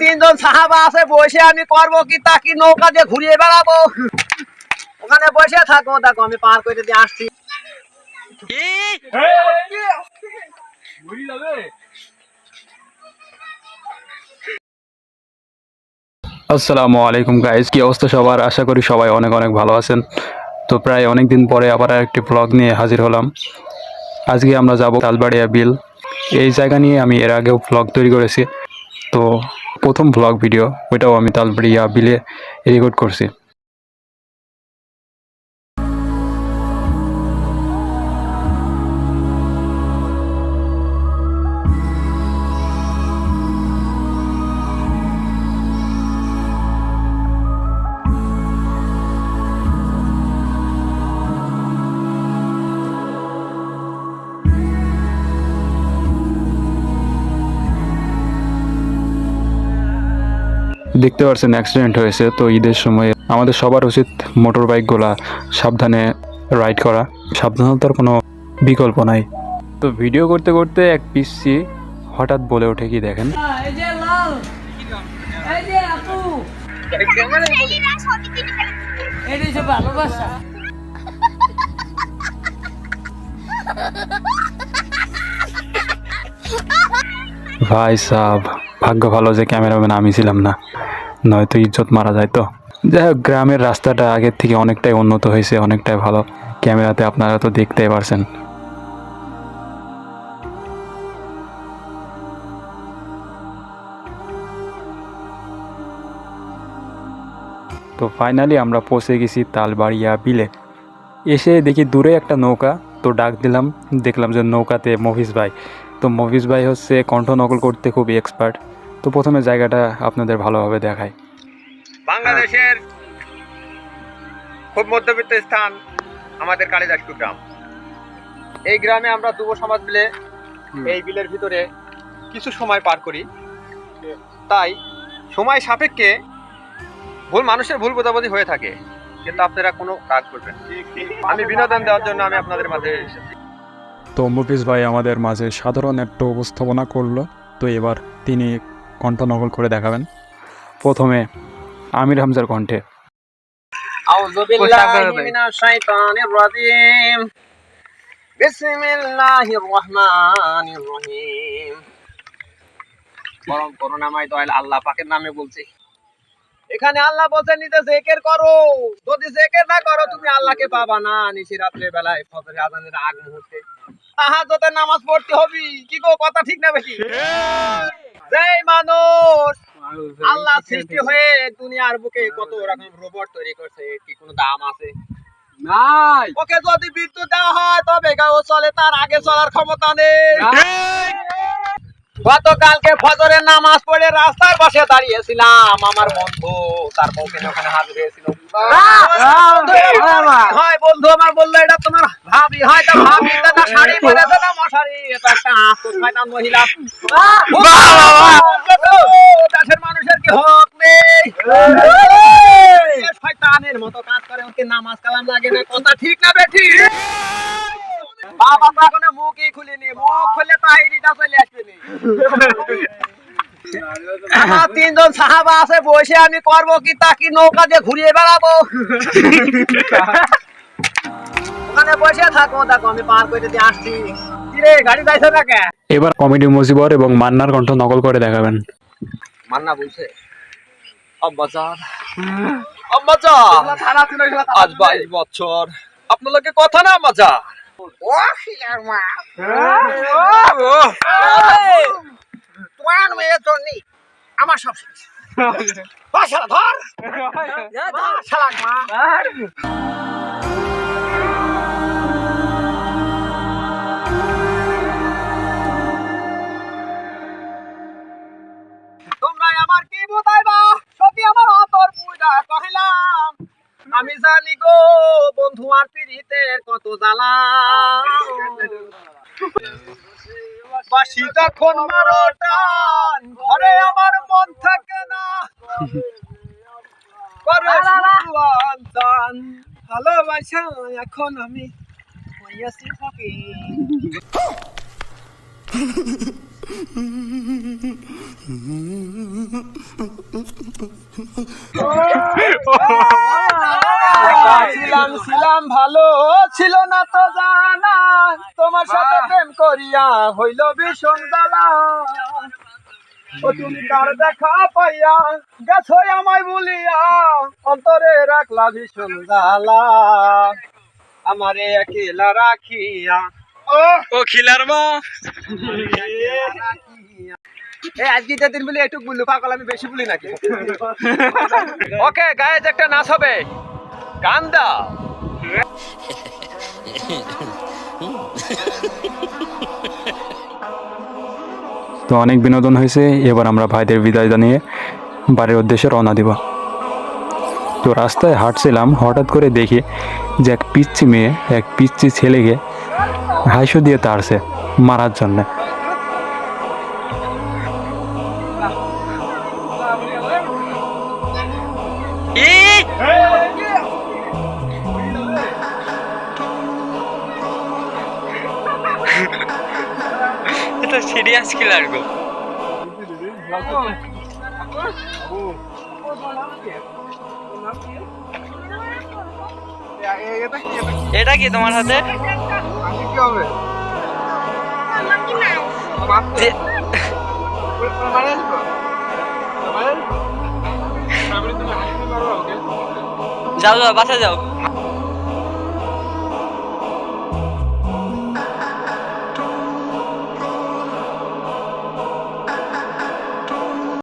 তিনজন সাহাবা আছে, বসে আমি কি নৌকা দিয়ে ঘুরিয়ে বেড়াবো? ওখানে বসে থাকো দেখো, আমি পার করে দিয়ে আসছি। আসসালামু আলাইকুম গাইজ কি অবস্থা সবার? আশা করি সবাই অনেক অনেক ভালো আছেন। তো প্রায় অনেক দিন পরে আবার একটি ব্লগ নিয়ে হাজির হলাম। আজকে আমরা যাব তালবাড়িয়া বিল। এই জায়গা নিয়ে আমি এর আগেও ব্লগ তৈরি করেছি। তো প্রথম ব্লগ ভিডিও ওইটাও আমি তালবাড়িয়া বিলে রেকর্ড করছি। দেখতে পারছেন অ্যাক্সিডেন্ট হয়েছে। তো ঈদের সময় আমাদের সবার উচিত মোটর বাইকগুলা সাবধানে রাইড করা। সাবধানতার কোনো বিকল্প নাই। তো ভিডিও করতে করতে এক পিসি হঠাৎ বলে ওঠে, কি দেখেন? ভাই সাহ ভাগ্য ভালো যে ক্যামেরাম্যান আমি ছিলাম না। নয়তো ইজ্জত মারা যায় তো। যাই হোক, গ্রামের রাস্তাটা আগের থেকে অনেকটাই উন্নত হয়েছে, অনেকটাই ভালো। ক্যামেরাতে আপনারা তো দেখতেই পারছেন। তো ফাইনালি আমরা পৌঁছে গেছি তালবাড়িয়া বিলে। এসে দেখি দূরে একটা নৌকা, তো ডাক দিলাম, দেখলাম যে নৌকাতে মফিজ ভাই। তো মফিজ ভাই হচ্ছে কণ্ঠ নকল করতে খুবই এক্সপার্ট তো প্রথমে জায়গাটা আপনাদের ভালোভাবে দেখায় বাংলাদেশের খুব মধ্যবিত্ত স্থান আমাদের কালিদাসপুর গ্রাম। এই গ্রামে আমরা যুব সমাজ মিলে এই বিলের ভিতরে কিছু সময় পার করি। তাই সময় সাপেক্ষে ভুল মানুষের ভুল বোঝাবুঝি হয়ে থাকে কিন্তু আপনারা কোনো রাগ করবেন। আমি বিনোদন দেওয়ার জন্য আমি আপনাদের মাঝে তো মফিজ ভাই আমাদের মাঝে সাধারণ একটা উপস্থাপনা করল। তো এবার তিনি কণ্ঠ নকল করে দেখাবেন। প্রথমে আমির হামজার কণ্ঠে। আউযু বিল্লাহি মিনাশ শাইতানির রাজিম। বিসমিল্লাহির রহমানির রহিম। পরম করুণাময় দয়াল আল্লাহ পাকের নামে বলছি। এখানে আল্লাহ বলছে নিতে জেকের করো। যদি জেকের না করো তুমি আল্লাহকে পাবা না। নিশি রাত্রে বেলায় ফজরের আজানের আগ মুহূর্তে। তাহাজ্জুদের নামাজ পড়তে হবি। কি গো কথা ঠিক না বেশি যেই মানুষ আল্লাহ সৃষ্টি হয়ে দুনিয়ার বুকে কত রকম রোবট তৈরি করছে কি কোনো দাম আছে নাই ওকে যদি বিদ্যুৎ দেওয়া হয় তবে গাও চলে তার আগে চলার ক্ষমতা নেই গতকালকে ফজরের নামাজ পড়ে রাস্তার পাশে দাঁড়িয়েছিলাম আমার বন্ধু তার বউকে ওখানে হাজির হয়েছিল হয় বন্ধু আমার বলল এটা তোমার ভাবি হয় তা ভাবি না শাড়ি পরেছে না মশারি এটা একটা আস্ত শয়তান মহিলা। দেশের মানুষের কি হক নেই? শয়তানের মতো কাজ করে ওকে নামাজ কালাম লাগে না কথা ঠিক না বেঠি? বাবা তো এখনও মুখই খুলিনি মুখ খুললে তো চলে আসবে আমার তিনজন সাহাবা আছে বসে আমি করব কি তা কি নৌকা দিয়ে ঘুরিয়ে বেড়াবো? ওখানে বসে থাকো দেখো আমি পার করে দিয়ে আসছি। এবার কমেডি মুজিবর এবং মান্নার কণ্ঠ নকল করে দেখাবেন। মান্না বলছে আব্বাজান আব্বাজান আজ বাইশ বছর। আপনার কথা না তোমার আমার সব শেষ ধর। ধর। ধর। মা। বন্ধু আর পিড়িতের কত জ্বালা। বাসি তখন মারো টান ঘরে আমার মন থাকে না। করে আনতান ভালোবাসা এখন আমি হইয়াছি ফাঁকি ছিলাম ভালো ছিল না তো জানা। তোমার সাথে প্রেম করিয়া হইল ভীষণ জ্বালা ও তুমি কার দেখা পাইয়া গেছো আমায় বলিয়া অন্তরে রাখলা ভীষণ জ্বালা। আমারে একেলা রাখিয়া ও খিলার মা। আজকে যে দিন বলি একটু বললু পাগল আমি বেশি বলি নাকি? ওকে গায়ে একটা নাচ হবে। গান দাও। তো অনেক বিনোদন হয়েছে, এবার আমরা ভাইদের বিদায় জানিয়ে বাড়ির উদ্দেশ্যে রওনা দিব। তো রাস্তায় হাঁটছিলাম, হঠাৎ করে দেখি যে এক পিচ্ছি মেয়ে, এক পিচ্ছি ছেলেকে হাইসো দিয়ে তাড়ছে, মারার জন্যে। সিরিয়াস কিলার গো। এটা কি তোমার হাতে? যে- যাও যাও বাসা যাও।